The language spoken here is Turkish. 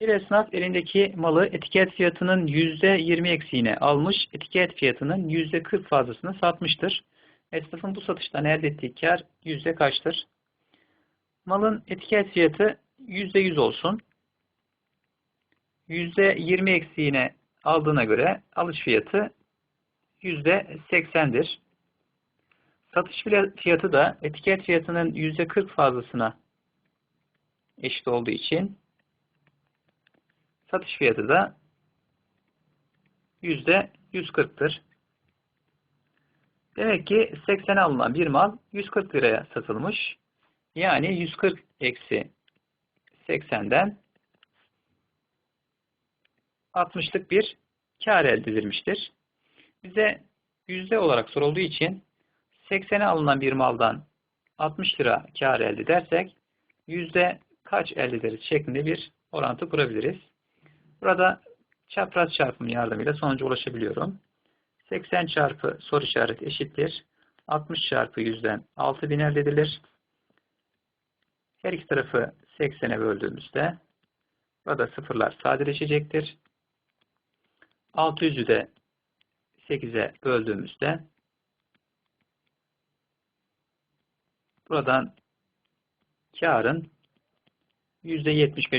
Bir esnaf elindeki malı etiket fiyatının %20 eksiğine almış, etiket fiyatının %40 fazlasını satmıştır. Esnafın bu satıştan elde ettiği kar yüzde kaçtır? Malın etiket fiyatı %100 olsun. %20 eksiğine aldığına göre alış fiyatı %80'dir. Satış fiyatı da etiket fiyatının %40 fazlasına eşit olduğu için satış fiyatı da %140'tır. Demek ki 80'e alınan bir mal 140 liraya satılmış. Yani 140 eksi 80'den 60'lık bir kar elde edilmiştir. Bize yüzde olarak sorulduğu için 80'e alınan bir maldan 60 lira kar elde edersek yüzde kaç elde ederiz şeklinde bir orantı kurabiliriz. Burada çapraz çarpım yardımıyla sonuca ulaşabiliyorum. 80 çarpı soru işareti eşittir. 60 çarpı 100'den 6000 elde edilir. Her iki tarafı 80'e böldüğümüzde burada sıfırlar sadeleşecektir. 600'ü de 8'e böldüğümüzde buradan karın %75